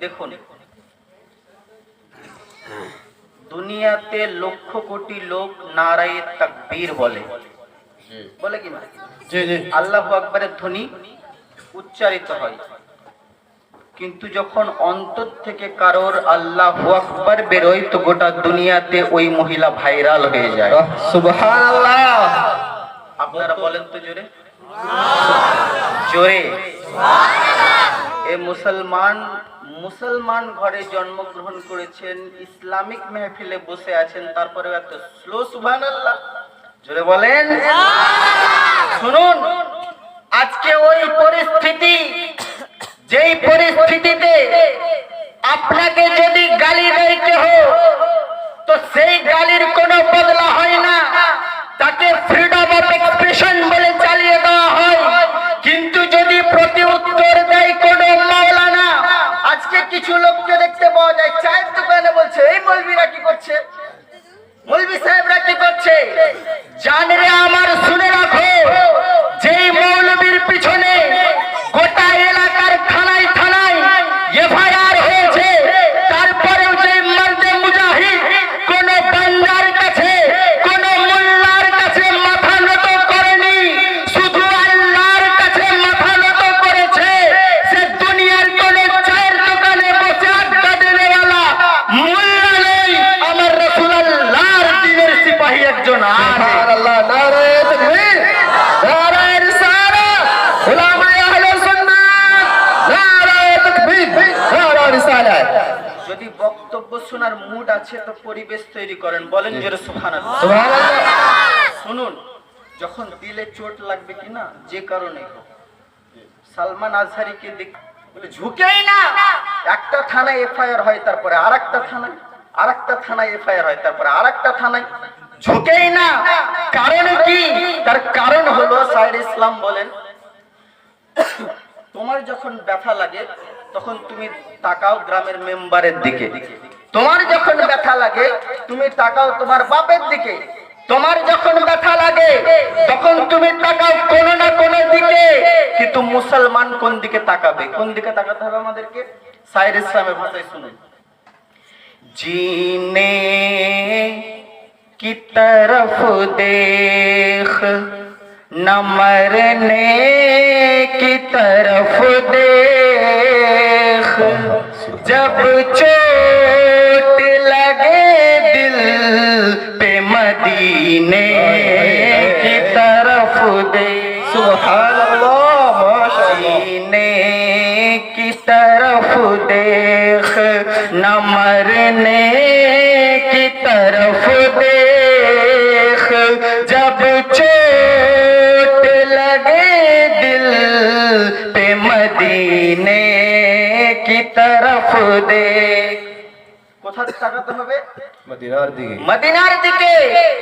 দেখুন। দুনিয়াতে লক্ষ কোটি লোক নারায়ে তাকবীর বলে। বলে কি না? আল্লাহ আকবরের ধ্বনি উচ্চারিত হয়। কিন্তু যখন অন্তর থেকে কারোর আল্লাহ আকবর বেরোয় তো গোটা দুনিয়াতে ওই মহিলা ভাইরাল হয়ে যায়। সুবহানাল্লাহ। আপনারা বলেন তো জোরে। জোরে। এ মুসলমান মুসলমান ঘরে জন্মগ্রহণ করেছেন ইসলামিক মেহফিলে বসে আছেন তারপরে এত স্লো সুবহান আল্লাহ জোরে বলেন। শুনুন আজকে ওই পরিস্থিতি যেই পরিস্থিতিতে আপনাকে যদি গালি দিতে হোক তো সেই গালির কোনো বদলা হয় না। তাকে ফ্রিডম অফ এক্সপ্রেশন বলে যদি বক্তব্য শোনার মুড আছে তো পরিবেশ তৈরি করেন বলেন সুবহানাল্লাহ। শুনুন যখন দিলে চোট লাগবে কি না যে কারণে সালমান আজহারিকে দেখ বলে ঝুঁকেই না। একটা থানায় এফআইআর হয় তারপরে আর একটা থানায় আর একটা থানায় এফআইআর হয় তারপরে আর একটা থানায়। ঝুঁকেই না, কারণ কি? তার কারণ হলো সাইদ ইসলাম বলেন, তোমার যখন ব্যথা লাগে, তখন তুমি তাকাও গ্রামের মেম্বারের দিকে। তোমার যখন ব্যথা লাগে, তুমি তাকাও তোমার বাপের দিকে। তোমার যখন ব্যথা লাগে, তখন তুমি তাকাও কোনো না কোনো দিকে। কিন্তু মুসলমান কোন দিকে তাকাবে? কোন দিকে তাকাতে হবে আমাদেরকে? সাইর ইসলামের ভাষায় শুনুন। जीने की तरफ़ देख न मरने की तरफ़ देख। जब चोट लगे दिल पे मदीने की तरफ़ देख। सुभान मदीने की तरफ़ देख न मरने मदीने की तरफ़ देख। मदीनार दिखे। मदीनार दिखे।